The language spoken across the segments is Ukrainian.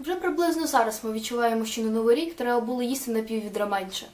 Вже приблизно зараз ми відчуваємо, що на новий рік треба було їсти на піввідра менше.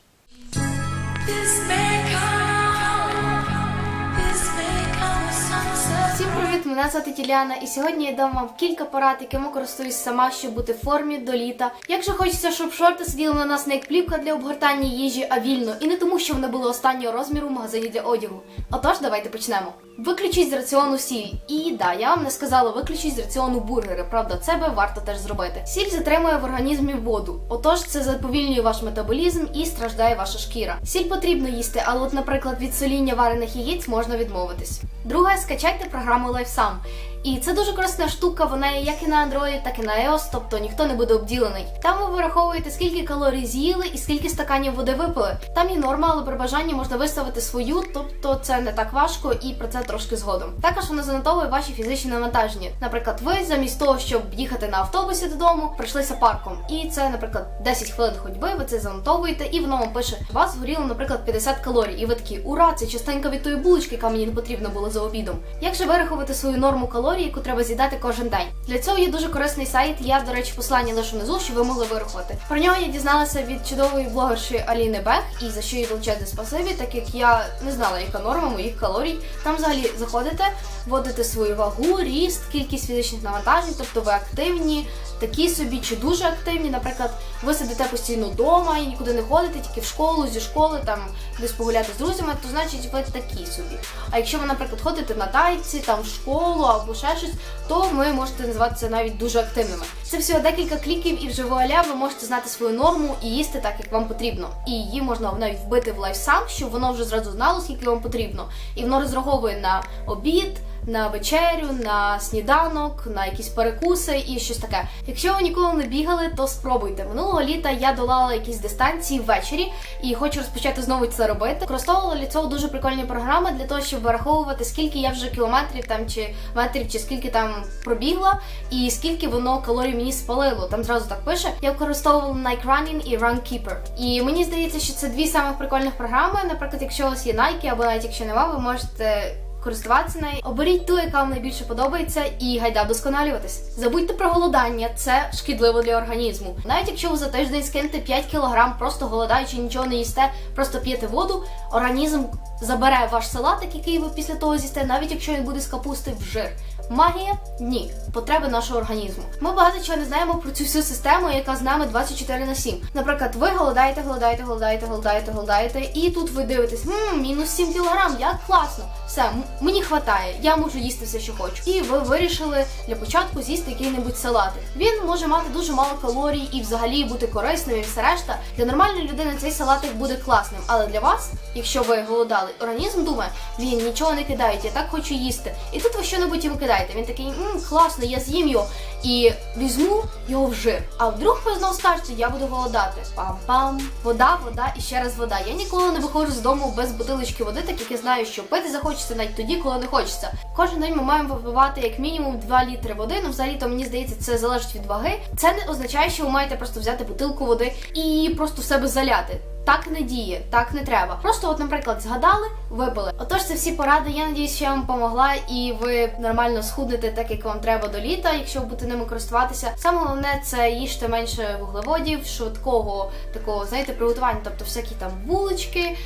Привіт! Мене звати Тіляна, і сьогодні я дам вам кілька порад, якими користуюсь сама, щоб бути в формі до літа. Якщо хочеться, щоб шорти сиділи на нас не як плівка для обгортання їжі, а вільно, і не тому, що вони були останнього розміру в магазині для одягу. Отож, давайте почнемо. Виключіть з раціону сіль. І да, я вам не сказала, виключіть з раціону бургери. Правда, це би варто теж зробити. Сіль затримує в організмі воду. Отож, це заповільнює ваш метаболізм і страждає ваша шкіра. Сіль потрібно їсти, але, от, наприклад, від соління варених яєць можна відмовитись. Друге, скачайте програму some. І це дуже корисна штука, вона є як і на Android, так і на iOS, тобто ніхто не буде обділений. Там ви вираховуєте, скільки калорій з'їли і скільки стаканів води випили. Там є норма, але при бажанні можна виставити свою, тобто це не так важко і про це трошки згодом. Також вона занотовує ваші фізичні навантаження. Наприклад, ви замість того, щоб їхати на автобусі додому, прийшлися парком. І це, наприклад, 10 хвилин ходьби, ви це занотовуєте, і воно вам пише: вас згоріло, наприклад, 50 калорій. І ви такі, ура, це частинка від тої булочки, яка мені не потрібна була за обідом. Як же вирахувати свою норму калорій, яку треба з'їдати кожен день? Для цього є дуже корисний сайт. Я, до речі, послання лише внизу, щоб ви могли вирахувати. Про нього я дізналася від чудової блогерші Аліни Бех, і за що їй величезне спасибі, так як я не знала, яка норма моїх калорій. Там взагалі заходите, вводите свою вагу, ріст, кількість фізичних навантажень, тобто ви активні, такі собі чи дуже активні. Наприклад, ви сидите постійно вдома і нікуди не ходите, тільки в школу, зі школи, там десь погуляти з друзями, то значить ви такі собі. А якщо ви, наприклад, ходите на тайці, там в школу або ще щось, то ви можете називатися навіть дуже активними. Це всього декілька кліків, і вже вуаля ви можете знати свою норму і їсти так, як вам потрібно. І її можна навіть вбити в лайфсам, щоб воно вже зразу знало, скільки вам потрібно. І воно розраховує на обід. На вечерю, на сніданок, на якісь перекуси і щось таке. Якщо ви ніколи не бігали, то спробуйте. Минулого літа я долала якісь дистанції ввечері і хочу розпочати знову це робити. Використовувала для цього дуже прикольні програми для того, щоб вираховувати, скільки я вже кілометрів там чи метрів, чи скільки там пробігла, і скільки воно калорій мені спалило. Там зразу так пише. Я використовувала Nike Running і Runkeeper. І мені здається, що це дві самих прикольних програми. Наприклад, якщо у вас є Nike, або навіть якщо нема, ви можете користуватися нею. Оберіть ту, яка вам найбільше подобається, і гайда вдосконалюватись. Забудьте про голодання, це шкідливо для організму. Навіть якщо ви за тиждень скинете 5 кг, просто голодаючи, нічого не їсте, просто п'єте воду, організм забере ваш салатик, який ви після того з'їсте, навіть якщо він буде з капусти в жир. Магія? Ні. Потреби нашого організму. Ми багато чого не знаємо про цю всю систему, яка з нами 24 на 7. Наприклад, ви голодаєте, голодаєте, голодаєте, голодаєте, голодаєте, і тут ви дивитесь, мм, мінус 7 кілограм, як класно. Все, мені хватає, я можу їсти все, що хочу. І ви вирішили для початку з'їсти який-небудь салатик. Він може мати дуже мало калорій і взагалі бути корисним і все решта. Для нормальної людини цей салатик буде класним. Але для вас, якщо ви голодали, організм думає, він нічого не кидає, я так хочу їсти. І тут ви що-небудь йому кидаєте. Він такий, мм, класно, я з'їм його і візьму його в. А вдруг ви знову скажете, я буду голодати. Пам-пам, вода, вода і ще раз вода. Я ніколи не виходжу з дому без бутилочки води, так як я знаю, що пити захочеться навіть тоді, коли не хочеться. Кожен день ми маємо випивати як мінімум 2 літри води. Ну, взагалі, то мені здається, це залежить від ваги. Це не означає, що ви маєте просто взяти бутилку води і просто в себе заляти. Так не діє, так не треба. Просто, от, наприклад, згадали, випили. Отож, це всі поради. Я надіюсь, що я вам допомогла, і ви нормально схуднете так, як вам треба до літа, якщо ви будете ними користуватися. Саме головне це їжте менше вуглеводів, швидкого такого, знаєте, приготування, тобто всякі там булочки, е,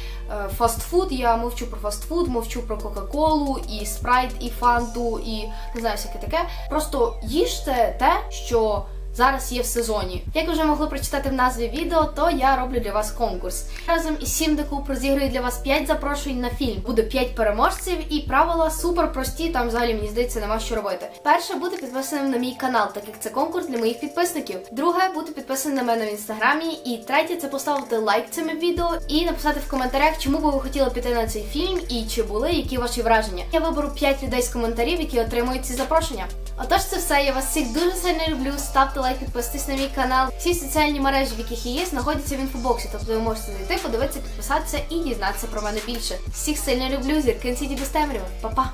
фастфуд. Я мовчу про фастфуд, мовчу про Кока-Колу, і спрайт, і фанту, і не знаю, всяке таке. Просто їжте те, що зараз є в сезоні. Як ви вже могли прочитати в назві відео, то я роблю для вас конкурс. Разом із Сімдеку розіграю для вас 5 запрошень на фільм. Буде 5 переможців, і правила супер прості. Там взагалі мені здається нема що робити. Перше бути підписаним на мій канал, так як це конкурс для моїх підписників. Друге бути підписаним на мене в інстаграмі. І третє це поставити лайк цим відео і написати в коментарях, чому би ви хотіли піти на цей фільм і чи були які ваші враження. Я виберу 5 людей з коментарів, які отримують ці запрошення. Отож, це все. Я вас всіх дуже сильно люблю. Ставте лайк, підписуйтесь на мій канал. Всі соціальні мережі, в яких є, знаходяться в інфобоксі. Тобто ви можете зайти, подивитися, підписатися і дізнатися про мене більше. Всіх сильно люблю. Зірки сіді без темряви. Па-па!